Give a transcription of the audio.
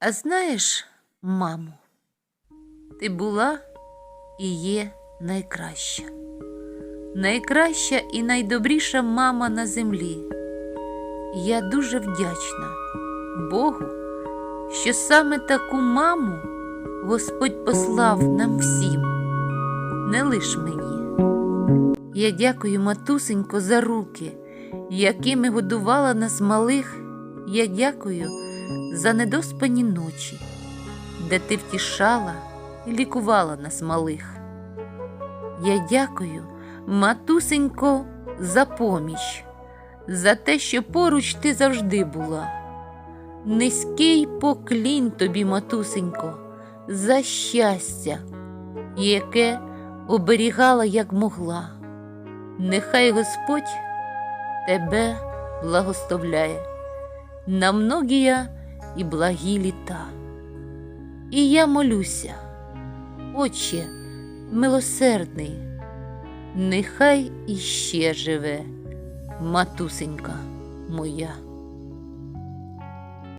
А знаєш, мамо, ти була і є найкраща, найкраща і найдобріша мама на землі. Я дуже вдячна Богу, що саме таку маму Господь послав нам всім, не лиш мені. Я дякую, матусенько, за руки, якими годувала нас малих. Я дякую за недоспані ночі, де ти втішала і лікувала нас малих. Я дякую, матусенько, за поміч, за те, що поруч ти завжди була. Низький поклін тобі, матусенько, за щастя, яке оберігала, як могла. Нехай Господь тебе благословляє на многія і благі літа. І я молюся, Отче милосердний, нехай іще живе, матусенька моя.